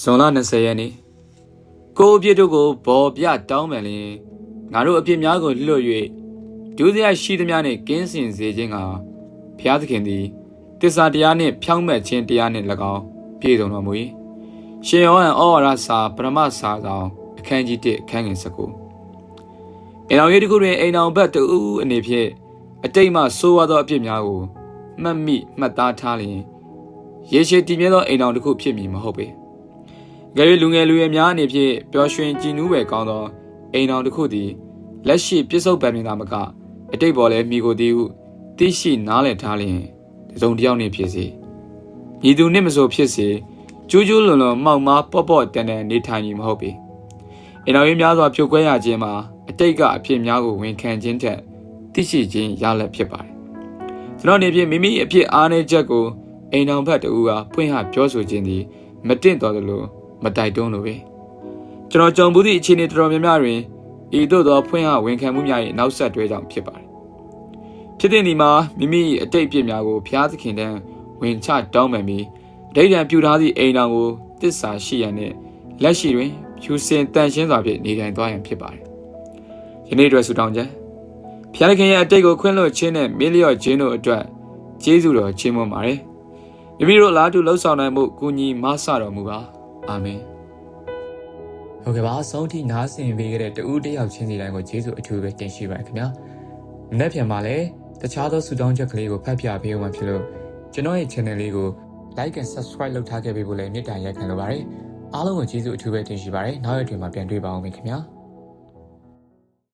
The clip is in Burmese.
ဇွန်လ20ရက်နေ့ကိုအပြစ်တို့ကိုဘော်ပြတောင်းပန်လျင်ငါတို့အပြစ်များကိုလွတ်၍ဒုစရိုက်ရှိသမျှနှင့်ကင်းစင်စေခြင်းကဘုရားသခင်သည်တစ္ဆာတရားနှင့်ဖြောင့်မတ်ခြင်းတရားနှင့်၎င်းပြည့်စုံတော်မူ၏ရှင်ယောဟန်ဩဝါဒစာပရမစာဆောင်အခန်းကြီး1အခန်းငယ်19အိမ်တော်ရေးတစ်ခုတွင်အိမ်တော်ဘက်တူအနေဖြင့်အတိတ်မှဆိုးဝါးသောအပြစ်များကိုမှတ်မိမှတ်သားထားလျင်ရေရှည်တည်မြဲသောအိမ်တော်တစ်ခုဖြစ်မည်မဟုတ်ပေ။ ကြွေလူငယ်လူရွယ်များအနေဖြင့်ပျော်ရွှင်ကြည်နူးပဲကောင်းသောအိမ်တော်တစ်ခုသည်လက်ရှိပြစ္ဆုတ်ပံနေတာမကအတိတ်ပေါ်လည်းမိကိုသည်ဟုသိရှိနားလည်ထားလျင်တစုံတစ်ယောက်နှင့်ဖြစ်စေ။ညီသူနှင့်မဆိုဖြစ်စေကျူးကျူးလွန်လွန်မှောက်မားပေါ့ပေါ့တန်တန်နေထိုင်မည်မဟုတ်ပေ။အိမ်တော်ရေးများစွာဖြိုခွဲရခြင်းမှာအတိတ်ကအဖြစ်များကိုဝန်ခံခြင်းထက်သိရှိခြင်းရလဒ်ဖြစ်ပါတယ်။ကျွန်တော်အနေဖြင့်မိမိအဖြစ်အားနည်းချက်ကိုအိမ်တော်ဘက်တူကဖွင့်ဟပြောဆိုခြင်းသည်မတင့်တော်သလို မတိုက်တွန်းလိုပဲကျွန်တော်ကြုံဘူးသည့်အခြေအနေတော်တော်များများတွင်ဤသို့သောဖွင့်ဟဝန်ခံမှုများ၏နောက်ဆက်တွဲကြောင့်ဖြစ်ပါတယ်ဖြစ်တဲ့ဒီမှာမိမိအတိတ်အပြစ်များကိုဘုရားသခင်တန်းဝင်ချတောင်းပန်ပြီးဒိဋ္ဌံပြုထားသည့်အိမ်တော်ကိုတစ္ဆာရှိရန်နှင့်လက်ရှိတွင်ဖြူစင်တန်ရှင်းစွာဖြင့်နေထိုင်သွားရန်ဖြစ်ပါတယ်ယနေ့အတွက်ဆုတောင်းချက်ဘုရားသခင်ရဲ့အတိတ်ကိုခွင့်လွှတ်ခြင်းနဲ့မင်းလျော့ခြင်းတို့အတွက်ကျေးဇူးတော်ချီးမွမ်းပါတယ်မိမိတို့အလားတူလှုပ်ဆောင်နိုင်မှုကုညီမဆတော်မူပါ အာမင်ဟုတ်ကဲ့ပါအဆုံးထိနားဆင်ပေးခဲ့တဲ့တူတယောက်ချင်းစီတိုင်းကိုကျေးဇူးအထူးပဲတင်ရှိပါရခင်ဗျာမနေ့ပြန်မှာလည်းတခြားသောဆုတောင်းချက်ကလေးကိုဖတ်ပြပေးဦးမှာဖြစ်လို့ကျွန်တော်ရဲ့ channel လေးကို like and subscribe လုပ်ထားခဲ့ပေးဖို့လည်းမေတ္တာရက်ခံလိုပါတယ်အားလုံးကိုကျေးဇူးအထူးပဲတင်ရှိပါတယ်နောက်ရက်တွေမှာပြန်တွေ့ပါအောင်ခင်ဗျာ